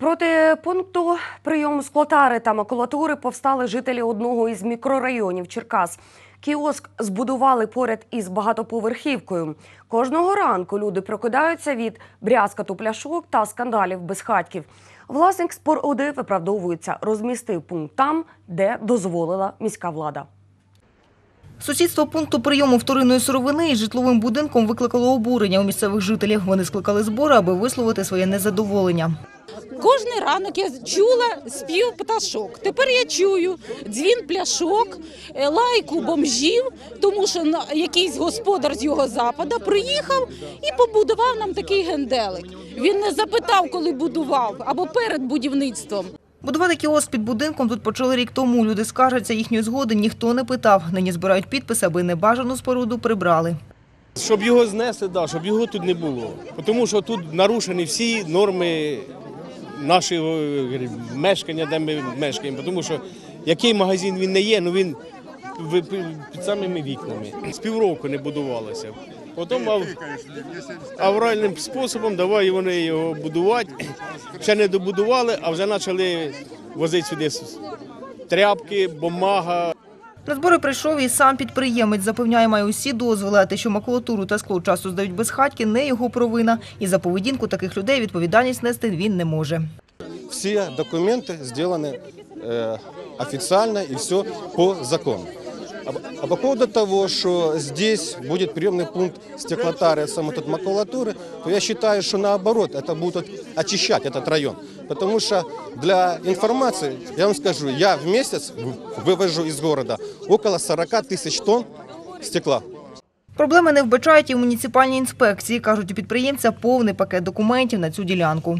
Проти пункту прийому склотари та макулатури повстали жителі одного із мікрорайонів Черкас. Кіоск збудували поряд із багатоповерхівкою. Кожного ранку люди прокидаються від брязкату пляшок та скандалів безхатьків. Власник споруди виправдовується, розмістив пункт там, де дозволила міська влада. Сусідство пункту прийому вторинної сировини із житловим будинком викликало обурення у місцевих жителів. Вони скликали збори, аби висловити своє незадоволення. Кожний ранок я чула спів пташок. Тепер я чую дзвін пляшок, е, лайку бомжів, тому що на- якийсь господар з його запада приїхав і побудував нам такий генделик. Він не запитав, коли будував або перед будівництвом. Будувати кіоск під будинком тут почали рік тому. Люди скаржаться, їхньої згоди ніхто не питав. Нині збирають підписи, аби небажану споруду прибрали. Щоб його знесли, да, щоб його тут не було. Тому що тут нарушені всі норми нашого е, мешкання, де ми мешкаємо. Тому що який магазин він не є, ну він під самими вікнами. З півроку не будувалося. Потім авральним способом давай вони його будувати. Ще не добудували, а вже почали возити сюди тряпки, бумага, На збори прийшов і сам підприємець. Запевняє, має усі дозволи, а те, що макулатуру та скло часто здають без хатьки, не його провина. І за поведінку таких людей відповідальність нести він не може. все документы сделаны э, официально и все по закону. А, а по поводу того, что здесь будет приемный пункт стеклотары, самой тут макулатуры, то я считаю, что наоборот, это будет очищать этот район. Потому что для информации, я вам скажу, я в месяц в- вывожу из города около 40 тысяч тонн стекла. Проблеми не вбачають і в муніципальній інспекції. Кажуть, у підприємця повний пакет документів на цю ділянку.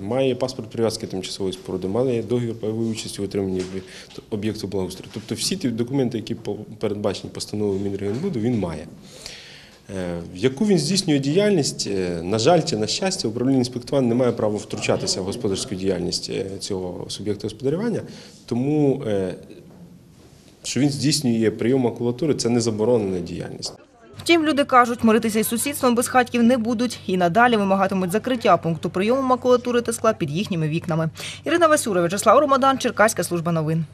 Має паспорт прив'язки тимчасової споруди, має договір пайової участі в отриманні об'єкту благоустрою. Тобто всі ті документи, які передбачені постановою Мінрегіонбуду, він має. Е, В яку він здійснює діяльність, е, на жаль чи на щастя, управління інспектування не має права втручатися в господарську діяльність е, цього суб'єкта господарювання, тому що він здійснює прийом макулатури, це не заборонена діяльність. Втім, люди кажуть, миритися із сусідством без хатків не будуть і надалі вимагатимуть закриття пункту прийому макулатури та скла під їхніми вікнами. Ірина Васюра, Вячеслав Ромадан, Черкаська служба новин.